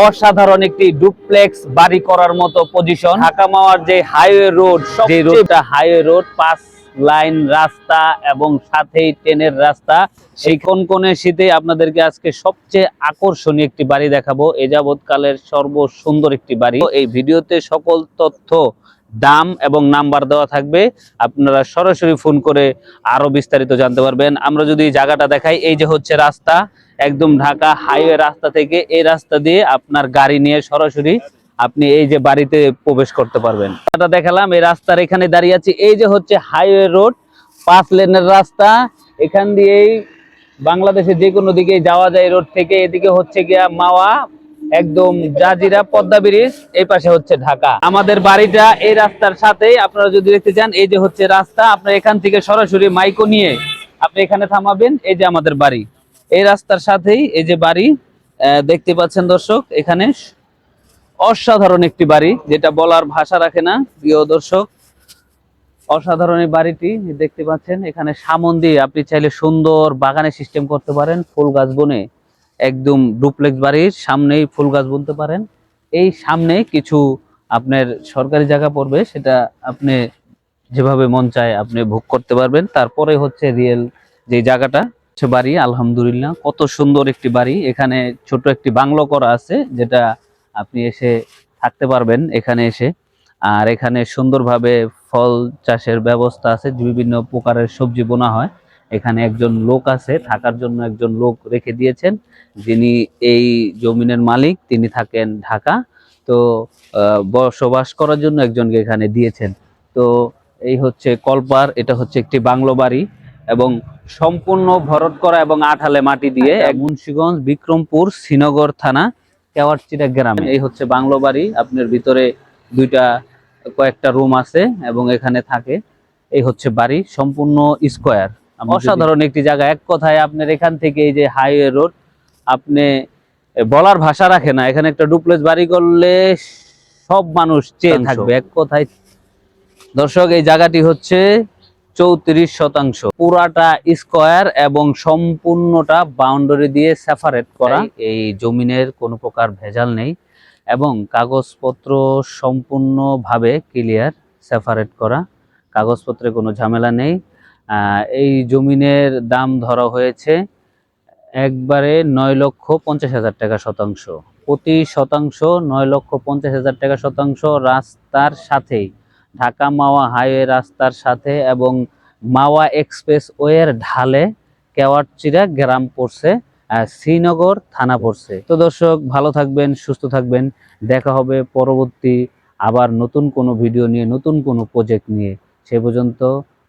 অসাধারণ একটি ডুপ্লেক্স বাড়ি করার মতো পজিশন ঢাকা মাওয়ার যে হাইওয়ে রোড যে রোডটা হাইওয়ে রোড পাস লাইন রাস্তা এবং সাথেই ট্রেনের রাস্তা। সেই কোন কোনে শীতে আপনাদেরকে আজকে সবচেয়ে আকর্ষণীয় একটি বাড়ি দেখাবো। এ যাবৎকালের সর্বসুন্দর একটি বাড়ি। এই ভিডিওতে সকল তথ্য দাম এবং নাম্বার দেওয়া থাকবে। আপনারা সরাসরি ফোন করে আরও বিস্তারিত জানতে পারবেন। আমরা যদি জায়গাটা দেখাই, এই যে হচ্ছে রাস্তা, একদম ঢাকা হাইওয়ে রাস্তা থেকে এই রাস্তা দিয়ে আপনার গাড়ি নিয়ে সরাসরি আপনি এই যে বাড়িতে প্রবেশ করতে পারবেন। এটা দেখালাম, এই রাস্তার এখানে দাঁড়িয়ে আছি। এই যে হচ্ছে হাইওয়ে রোড, পাঁচ লেনের রাস্তা। এখান দিয়েই বাংলাদেশে যে কোনো দিকে যাওয়া যায় রোড থেকে। এদিকে হচ্ছে গিয়া মাওয়া একদম জাজিরা পদ্মা ব্রিজ, এই পাশে হচ্ছে ঢাকা। আমাদের বাড়িটা এই রাস্তার সাথেই, আপনারা যদি দেখতে চান, এই যে হচ্ছে রাস্তা আপনার এখান থেকে সরাসরি মাইকো নিয়ে আপনি এখানে থামাবেন, এই যে আমাদের বাড়ি। এই রাস্তার সাথেই এই যে বাড়ি দেখতে পাচ্ছেন দর্শক, এখানে অসাধারণ একটি বাড়ি, যেটা বলার ভাষা রাখে না, প্রিয় দর্শক। অসাধারণ এই বাড়িটি, দেখতে পাচ্ছেন, এখানে সামন দিয়ে আপনি চাইলে সুন্দর বাগানে সিস্টেম করতে পারেন, ফুল গাছ বনে। একদম ডুপ্লেক্স বাড়ির সামনেই ফুল গাছ বুনতে পারেন। এই সামনে কিছু আপনার সরকারি জায়গা পড়বে, সেটা আপনি যেভাবে মন চায় আপনি ভোগ করতে পারবেন। তারপরে হচ্ছে রিয়েল যে জায়গাটা হচ্ছে বাড়ি, আলহামদুলিল্লাহ, কত সুন্দর একটি বাড়ি। এখানে ছোট একটি বাংলো করা আছে, যেটা আপনি এসে থাকতে পারবেন এখানে এসে। আর এখানে সুন্দরভাবে ফল চাষের ব্যবস্থা আছে, বিভিন্ন প্রকারের সবজি বোনা হয়। এখানে একজন লোক আছে থাকার জন্য একজন লোক রেখে দিয়েছেন। যিনি এই জমিনের মালিক তিনি থাকেন ঢাকা। তো বসবাস করার জন্য একজনকে এখানে দিয়েছেন। তো এই হচ্ছে কলপার এটা হচ্ছে একটি বাংলো বাড়ি এবং সম্পূর্ণ ভরট করা এবং আঠালে মাটি দিয়ে এক মুন্সিগঞ্জ বিক্রমপুর শ্রীনগর থানা কেওয়ারচিরা গ্রাম। এই হচ্ছে বাংলো বাড়ি। আপনার ভিতরে দুইটা কয়েকটা রুম আছে এবং এখানে থাকে। এই হচ্ছে বাড়ি সম্পূর্ণ স্কোয়ার। অসাধারণ একটি জায়গা। এক কথায় আপনার এখান থেকে এই যে হাইওয়ে রোড আপনি বলার ভাষা রাখে না। এখানে একটা ডুপ্লেস বাড়ি করলে সব মানুষ চেয়ে থাকবে। এক কথায় দর্শক এই জায়গাটি হচ্ছে চৌত্রিশ শতাংশ। পুরাটা স্কোয়ার এবং সম্পূর্ণটা বাউন্ডারি দিয়ে সেপারেট করা। এই জমিনের কোনো প্রকার ভেজাল নেই এবং কাগজপত্র সম্পূর্ণভাবে ক্লিয়ার সেপারেট করা। কাগজপত্রে কোনো ঝামেলা নেই। এই জমিনের দাম ধরা হয়েছে একবারে নয় লক্ষ পঞ্চাশ হাজার টাকা শতাংশ। প্রতি শতাংশ নয় লক্ষ পঞ্চাশ হাজার টাকা শতাংশ রাস্তার সাথেই, ঢাকা মাওয়া হাইওয়ে রাস্তার সাথে এবং মাওয়া এক্সপ্রেস ওয়ের ঢালে কেওয়ারচিরা গ্রাম পড়ছে শ্রীনগর থানা পড়ছে। তো দর্শক, ভালো থাকবেন, সুস্থ থাকবেন। দেখা হবে পরবর্তী আবার নতুন কোনো ভিডিও নিয়ে, নতুন কোনো প্রজেক্ট নিয়ে। সে পর্যন্ত